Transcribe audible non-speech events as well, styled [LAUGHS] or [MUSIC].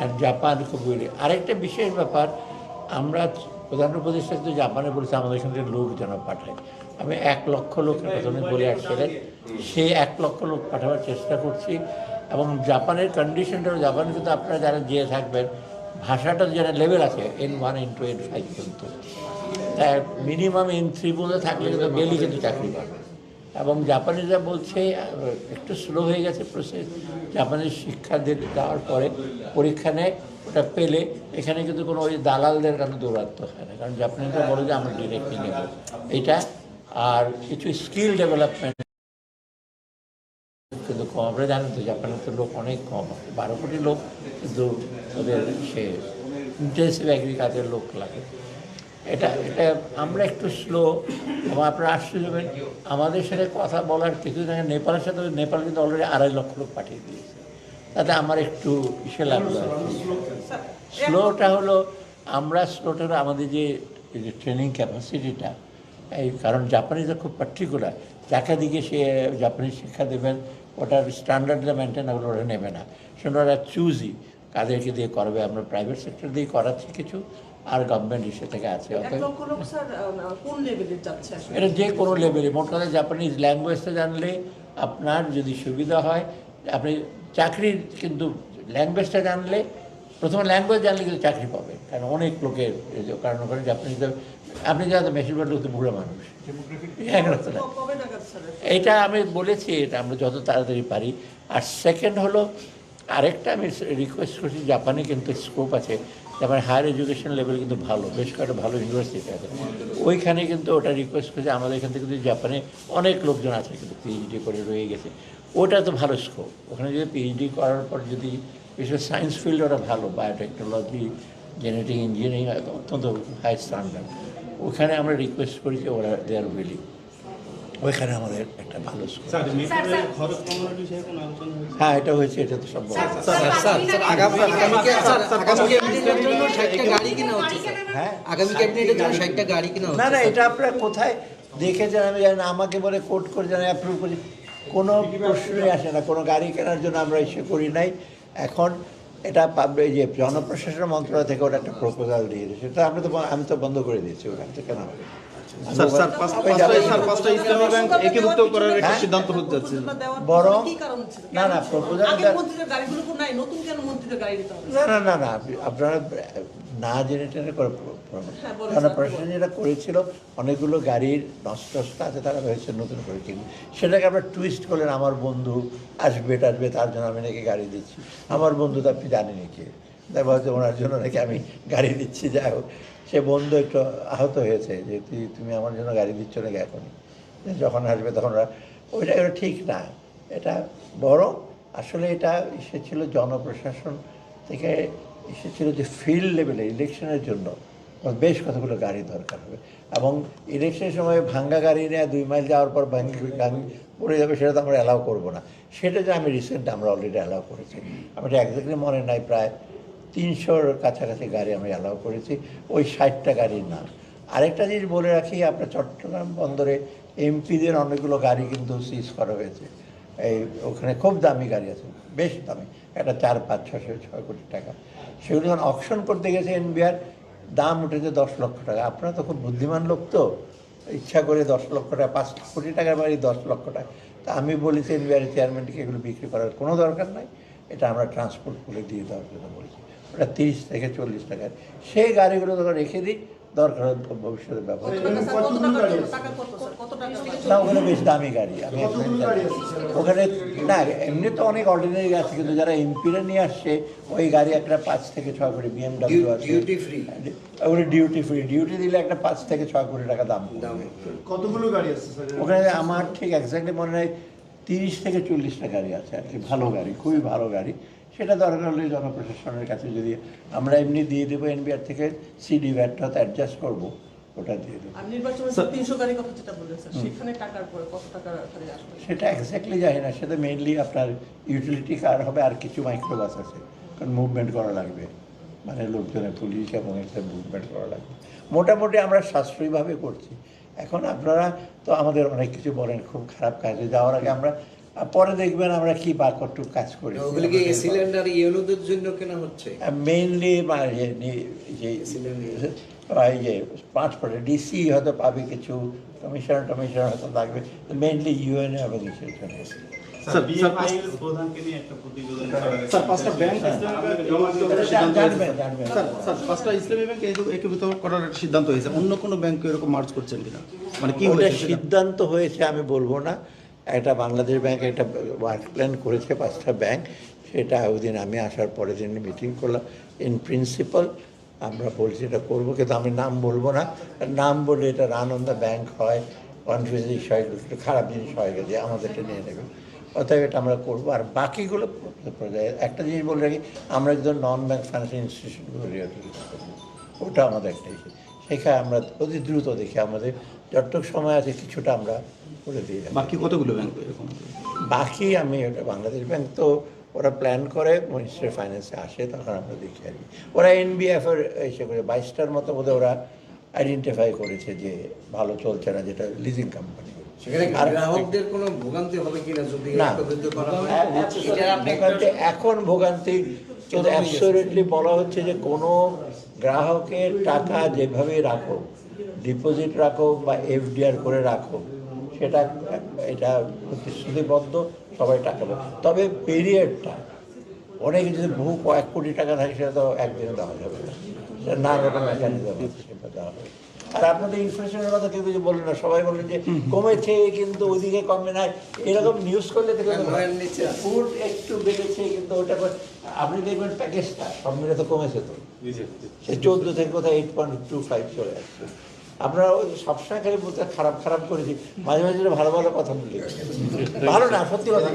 আর Japan খুব বলি আরেকটা বিশেষ ব্যাপার, আমরা প্রধান উপদেষ্টা কিন্তু জাপানে বলেছে, আমাদের থেকে লোক যেন পাঠায়। আমি এক লক্ষ লোক প্রথমে বলে আসছিলেন। সে এক লক্ষ লোক পাঠাবার চেষ্টা করছি এবং জাপানের কন্ডিশনটা জাপানে কিন্তু আপনারা যারা যেয়ে থাকবেন ভাষাটার যারা লেভেল আছে N one N two N five কিন্তু মিনিমাম এন থ্রি পর্যন্ত থাকলে কিন্তু গেলে কিন্তু চাকরি পাবে এবং জাপানিরা বলছে, একটু স্লো হয়ে গেছে প্রসেস শিক্ষা দিয়ে দেওয়ার পরে পরীক্ষা নেয়, ওটা পেলে এখানে কিন্তু কোনো ওই দালালদের কারণে দৌড়াতে হয় না। কারণ জাপানিরা বলে যে, আমরা ডিরেক্টলি নেব। এটা আর কিছু স্কিল ডেভেলপমেন্ট কিন্তু কম। আপনারা জানেন তো, জাপানের তো লোক অনেক কম। বারো কোটি লোক কিন্তু ওদের সে ইন্টেন্সিভ এগ্রিকালচার লোক লাগে। এটা এটা আমরা একটু স্লো এবং আপনারা আশ্চর্য হবেন আমাদের সাথে কথা বলার কিছু জায়গায় নেপালের সাথে, নেপাল কিন্তু অলরেডি আড়াই লক্ষ লোক পাঠিয়ে দিয়েছে। তাতে আমার একটু ইসে লাগল স্লোটা হলো, আমরা স্লোটা হলো আমাদের যে ট্রেনিং ক্যাপাসিটিটা এই কারণ জাপানিজরা খুব পার্টিকুলার যাকে দিকে সে জাপানি শিক্ষা দেবেন, ওটার স্ট্যান্ডার্ডটা মেনটেন ওগুলো ওরা নেবে না। সেটা ওরা চুজই কাদেরকে দিয়ে করবে, আমরা প্রাইভেট সেক্টর দিয়ে করাচ্ছি কিছু। আর গভর্নমেন্ট ইসে থেকে আছে অতএব লক্ষ লোক স্যার কোন লেভেলে যাচ্ছে আসলে এটা যে কোনো লেভেলে মোট কথা জাপানিজ ল্যাঙ্গুয়েজটা জানলে আপনার যদি সুবিধা হয় আপনি চাকরির কিন্তু ল্যাঙ্গুয়েজটা জানলে প্রথমে ল্যাঙ্গুয়েজ জানলে কিন্তু চাকরি পাবে কারণ অনেক লোকের এই যে কারণ ওখানে জাপানিজ আপনি জানেন বেশিরভাগ লোক তো বুড়ো মানুষ। [LAUGHS] এইটা আমি বলেছি এটা আমরা যত তাড়াতাড়ি পারি। আর সেকেন্ড হলো আরেকটা আমি রিকোয়েস্ট করছি জাপানে কিন্তু স্কোপ আছে। জাপানে হায়ার এডুকেশন লেভেল কিন্তু ভালো, বেশ কয়েকটা ভালো ইউনিভার্সিটি আছে। ওইখানে কিন্তু ওটা রিকোয়েস্ট করছি, আমাদের এখান থেকে কিন্তু জাপানে অনেক লোকজন আছে কিন্তু পিএইচডি করে রয়ে গেছে। ওটা তো ভালো স্কোপ ওখানে যদি পিএইচডি করার পর যদি বিশেষ সায়েন্স ফিল্ড ওটা ভালো বায়োটেকনোলজি জেনেটিক ইঞ্জিনিয়ারিং অত্যন্ত হাই স্ট্যান্ডার্ড ওখানে আমরা রিকোয়েস্ট করি যে ওরা দেয়ার উইলিং ওইখানে আমাদের একটা ভালো হ্যাঁ এটা হয়েছে এটা তো সব হ্যাঁ না না এটা আপনারা কোথায় দেখেছেন আমি জানি না আমাকে বলে কোর্ট করে জানি অ্যাপ্রুভ করি কোনো প্রশ্নই আসে না কোনো গাড়ি কেনার জন্য আমরা ইস্যু করি নাই এখন এটা পাবে যে জনপ্রশাসন মন্ত্রণালয় থেকে ওটা একটা প্রপোজাল দিয়েছে সেটা আমরা তো আমি তো বন্ধ করে দিয়েছি ওখান থেকে কেন স্যার স্যার ওখানে- পাঁচ- ওই যাবে- পাঁচটা স্যার পাঁচটা ইসলামী ব্যাংক একীভূত করার একটা? সিদ্ধান্ত হতে যাচ্ছে। প্রপোজালটা দেওয়ার বরং- কি কারণ ছিল না, না, proposal আগের দেওয়ার- মন্ত্রীদের গাড়িগুলো তো নাই নতুন কেন মন্ত্রীদের গাড়ি দিতে হবে? না না না না আপনারা না জেনে করে হ্যাঁ, কারণ প্রশাসন যেটা করেছিল অনেকগুলো গাড়ির নষ্ট আছে তারা ভেবেছে নতুন করে কিনবে সেটাকে আমরা টুইস্ট করলেন আমার বন্ধু আসবে আসবে তার জন্য আমি নাকি গাড়ি দিচ্ছি। আমার বন্ধু তো আপনি জানেন কি। ওনার জন্য নাকি আমি গাড়ি দিচ্ছি যাই হোক। সে বন্ধু একটু আহত হয়েছে যে তুমি আমার জন্য গাড়ি দিচ্ছ নাকি এখনই? যখন আসবে তখন ওইটা এটা ঠিক না। এটা বড় আসলে এটা এসেছিল জনপ্রশাসন থেকে এসেছিল যে ফিল্ড লেভেলে ইলেকশনের জন্য। বেশ কতগুলো গাড়ি দরকার হবে। এবং ইলেকশনের সময় ভাঙ্গা গাড়ি নিয়ে, দুই মাইল যাওয়ার পর ভাঙ্গি পড়ে যাবে, সেটা তো আমরা অ্যালাউ করব না। সেটা যে আমি রিসেন্ট আমরা অলরেডি অ্যালাউ করেছি। আমার একজাক্টলি মনে নাই প্রায় তিনশোর কাছাকাছি গাড়ি আমি অ্যালাউ করেছি, ওই ষাটটা গাড়ির নাম। আরেকটা জিনিস বলে রাখি, আপনার চট্টগ্রাম বন্দরে এমপিদের অনেকগুলো গাড়ি কিন্তু সিজ করা হয়েছে। এই ওখানে খুব দামি গাড়ি আছে, বেশ দামি, একটা চার, পাঁচ ছশো ছয় কোটি টাকা। সেগুলো যখন অকশন করতে গেছে এনবিআর, দাম উঠেছে দশ লক্ষ টাকা। আপনারা তো খুব বুদ্ধিমান লোক তো, ইচ্ছা করে দশ লক্ষ টাকা, পাঁচ কোটি টাকার বাড়ি দশ লক্ষ টাকা। তা আমি বলেছি, এনবিআর চেয়ারম্যানকে এগুলো বিক্রি করার কোনো দরকার নাই, এটা আমরা ট্রান্সপোর্ট করে দিয়ে দেওয়ার জন্য বলেছি। ওটা তিরিশ থেকে চল্লিশ টাকার সেই গাড়িগুলো তখন রেখে দিই দরকার হলে ভবিষ্যতে ব্যবহার। টাকা টাকা টাকা টাকা না ওখানে বেশ দামি গাড়ি আমি ওখানে না এমনি তো অনেক অর্ডিনারি আছে কিন্তু যারা এমপিরা নিয়ে আসছে ওই গাড়ি একটা পাঁচ থেকে ছয় কোটি বিএমডাব্লিউ আছে। Duty free duty free duty দিলে একটা পাঁচ থেকে ছয় কোটি টাকা দাম। কতগুলো গাড়ি আছে ওখানে আমার ঠিক এক্স্যাক্টলি মনে হয় তিরিশ থেকে চল্লিশটা গাড়ি আছে আর কি। ভালো গাড়ি খুবই ভালো গাড়ি। সেটা দরকার হলে জনপ্রশাসনের কাছে যদি আমরা এমনি দিয়ে দেবো এনবিআর থেকে সিডি ভ্যাটটা অ্যাডজাস্ট করব ওটা দিয়ে দেবো। সেটা এক্স্যাক্টলি জানি না সেটা মেইনলি আপনার ইউটিলিটি কার হবে আর কিছু মাইক্রোবাস আছে কারণ মুভমেন্ট করা লাগবে। মানে লোকজনের পুলিশ এবং এতে মুভমেন্ট করা লাগবে। মোটামুটি আমরা সাশ্রয়ীভাবে করছি। এখন আপনারা তো আমাদের অনেক কিছু বলেন খুব খারাপ কাজে। যাওয়ার আগে আমরা আর পরে দেখবেন আমরা কি বা কটুক কাজ করি। ওগুলো কি সিলিন্ডার জন্য কেনা হচ্ছে? মেইনলি যে এই যে পাঁচ পরে ডিসি হয়তো পাবে কিছু কমিশনার টমিশনার হয়তো লাগবে মেইনলি ইউএনএ জন্য। স্যার বিএফআইএল প্রধানকে নিয়ে একটা প্রতিবেদন স্যার পাঁচটা ব্যাংক জানবেন জানবেন। স্যার স্যার পাঁচটা ইসলামী ব্যাংক একীভূত করার একটা সিদ্ধান্ত হয়েছে। অন্য কোনো ব্যাংক এরকম মার্চ করছেন কিনা? মানে কি ওটা সিদ্ধান্ত হয়েছে আমি বলব না। একটা বাংলাদেশ ব্যাংক, একটা ওয়ার্ক প্ল্যান করেছে পাঁচটা ব্যাংক। সেটা ওই দিন আমি আসার পরের দিন মিটিং করলাম। ইন প্রিন্সিপাল আমরা বলছি এটা করব, কিন্তু আমি নাম বলব না। নাম বলে এটা দ্য ব্যাংক হয় কনফিউজিস হয় খারাপ জিনিস হয়ে গেছে, আমাদেরটা নিয়ে নেবে। অতএব এটা আমরা করব। আর বাকিগুলো একটা জিনিস বলে রাখি, আমরা একদম নন ব্যাংক ফাইন্যান্সিয়াল ইনস্টিটিউশনগুলো করব ওটা আমাদের একটা ইস্যু সেখানে আমরা অতি দ্রুত দেখি আমাদের, যতটুকু সময় আছে কিছুটা আমরা করে দিয়ে যাব। বাকি কতগুলো ব্যাংক এরকম? বাকি আমি ওটা বাংলাদেশ ব্যাংক তো ওরা প্ল্যান করে মিনিস্ট্রি ফাইন্যান্সে আসে তখন আমরা দেখি আর কি ওরা এনবিএফ এর এসে করে বাইশটার মতো বোধহয় ওরা আইডেন্টিফাই করেছে যে ভালো চলছে না যেটা লিজিং কোম্পানি গ্রাহকদের কোনো ভোগান্তি হবে কিনা না। একত্রিত করা হয়? এটা আপনি একটা- ভোগান্তি এখন ভোগান্তি অ্যাবসোলিউটলি বলা হচ্ছে যে কোনো গ্রাহকের টাকা যেভাবে রাখো ডিপোজিট রাখো বা এফডিআর করে রাখো সেটা এটা প্রতিশ্রুতিবদ্ধ সবাই টাকা পাবে তবে পিরিয়ডটা অনেক যদি বহু কয়েক কোটি টাকা থাকে সেটা তো একদিনে দেওয়া যাবে না। সেটা নানা রকম মেকানিজম সেটা দেওয়া হবে। আর আপনাদের ইনফ্লেশনের কথা কেউ কিছু বললেন না সবাই বললেন যে কমেছে কিন্তু ওইদিকে কমে না এরকম নিউজ করলে ফুড একটু বেড়েছে কিন্তু ওটা আপনি দেখবেন প্যাকেজটা সব মিলে তো কমেছে তো। সে চোদ্দ থেকে কোথায় এইট পয়েন্ট টু ফাইভ চলে আসছে। আমরা ওই সবসময় খালি বলতে খারাপ খারাপ করেছি মাঝে মাঝে ভালো ভালো কথা বলি। ভালো না, সত্যি কথা